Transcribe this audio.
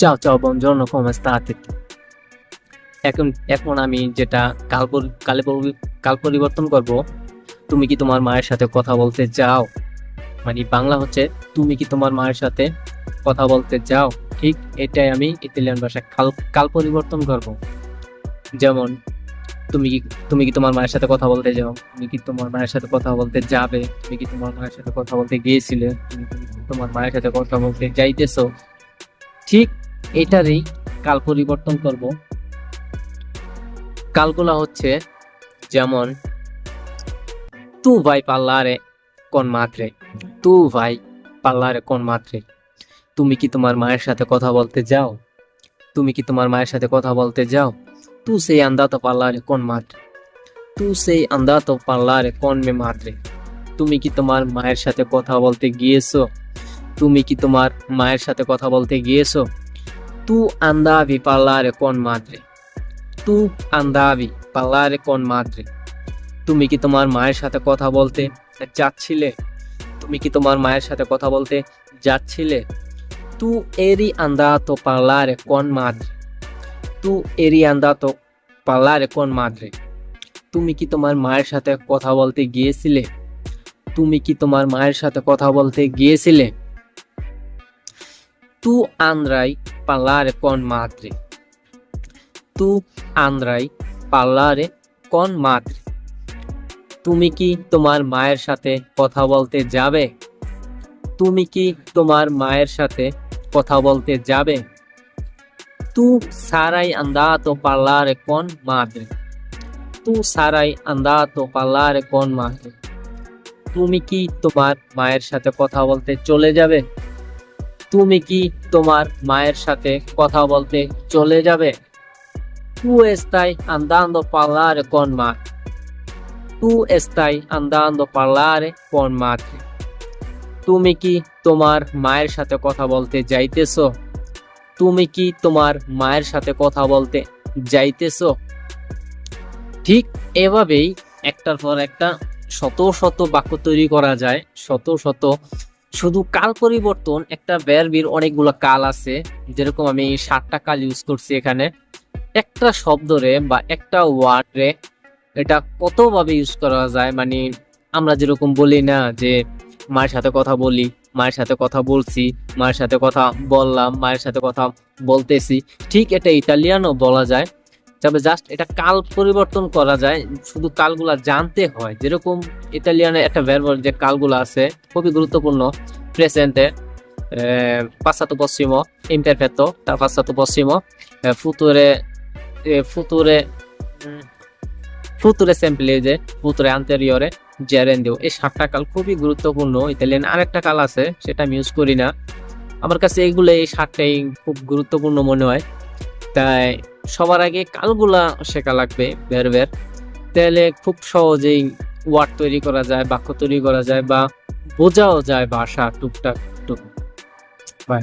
চাও চাও buongiorno come state এখন এখন আমি যেটা কাল কালে কাল পরিবর্তন করব, তুমি কি তোমার মায়ের সাথে কথা বলতে চাও? মানে বাংলা হচ্ছে, তুমি কি তোমার মায়ের সাথে কথা বলতে চাও? ঠিক এটাই আমি ইতালিয়ান ভাষায় কাল কাল পরিবর্তন করব। যেমন, তুমি কি তুমি কি তোমার মায়ের সাথে কথা বলতে যাও? তুমি কি তোমার মায়ের সাথে কথা বলতে যাবে? তুমি কি তোমার মায়ের সাথে কথা বলতে গিয়েছিলে? তুমি তোমার মায়ের সাথে কথা বলতে যাইতেছো? ঠিক এটারই কাল পরিবর্তন করব। কালগুলা হচ্ছে যেমন, তু ভাই পাল্লারে কোন মাত্রে? তু ভাই পাল্লারে কোন মাত্রে? তুমি কি তোমার মায়ের সাথে কথা বলতে যাও? তুমি কি তোমার মায়ের সাথে কথা বলতে যাও? তু সেই a parlare con madre তু সেই a parlare con me madre তুমি কি তোমার মায়ের সাথে কথা বলতে গিয়েছো? তুমি কি তোমার মায়ের সাথে কথা বলতে গিয়েছো? তু andavi parlare con madre তু andavi parlare con madre তুমি কি তোমার মায়ের সাথে কথা বলতে যাচ্ছিলে তুমি কি তোমার মায়ের সাথে কথা বলতে যাচ্ছিলে তু andato a parlare con madre তু andato a parlare con madre তুমি কি তোমার মায়ের সাথে কথা বলতে গিয়েছিলে তুমি কি তোমার মায়ের সাথে কথা বলতে গিয়েছিলে তু andrai পাল্লারে কন মাত্রে তু আন্দ্রাই পাল্লারে কন মাত্রে তুমি কি তোমার মায়ের সাথে কথা বলতে যাবে? তুমি কি তোমার মায়ের সাথে কথা বলতে যাবে? তু সারাই আন্দা তো পাল্লারে কন মাত্রে তু সারাই আন্দা তো পাল্লারে কন মাত্রে তুমি কি তোমার মায়ের সাথে কথা বলতে চলে যাবে? তুমি কি তোমার মায়ের সাথে কথা বলতে চলে যাবে? andando a parlare con madre. Tu stai andando a parlare তুমি কি তোমার মায়ের সাথে কথা বলতে যাইতেছো? তুমি কি তোমার মায়ের সাথে কথা বলতে যাইতেছো? ঠিক এভাবেই একটার পর একটা শত শত বাক্য তৈরি করা যায়, শত শত শুধু কাল পরিবর্তন, একটা ব্যারবির অনেকগুলো কাল আছে, যেরকম আমি সাতটা কাল ইউজ করছি এখানে। একটা শব্দরে বা একটা ওয়ার্ডরে এটা কতভাবে ইউজ করা যায়? মানে আমরা যেরকম বলি না যে, মায়ের সাথে কথা বলি, মায়ের সাথে কথা বলছি, মায়ের সাথে কথা বললাম, মায়ের সাথে কথা বলতেছি, ঠিক এটা ইটালিয়ানও বলা যায়। তবে জাস্ট এটা কাল পরিবর্তন করা যায় শুধু কালগুলা জানতে হয়। যেরকম ইতালিয়ানে একটা ভার্ব যে কালগুলো আছে খুবই গুরুত্বপূর্ণ। প্রেসেন্টে passato prossimo imperfetto da passato prossimo eh, future eh, future যে future আন্তরিয়রে gerundio এই সাতটা কাল খুবই গুরুত্বপূর্ণ। ইতালিয়ান আরেকটা কাল আছে সেটা আমি ইউজ করি না। আমার কাছে এগুলো এই সাতটাই খুব গুরুত্বপূর্ণ মনে হয়। তাই সবার আগে কালগুলা শেখা লাগবে বের বের। তাহলে খুব সহজেই ওয়ার্ড তৈরি করা যায়, বাক্য তৈরি করা যায় বা বোঝাও যায় ভাষা টুকটাক টুক বাই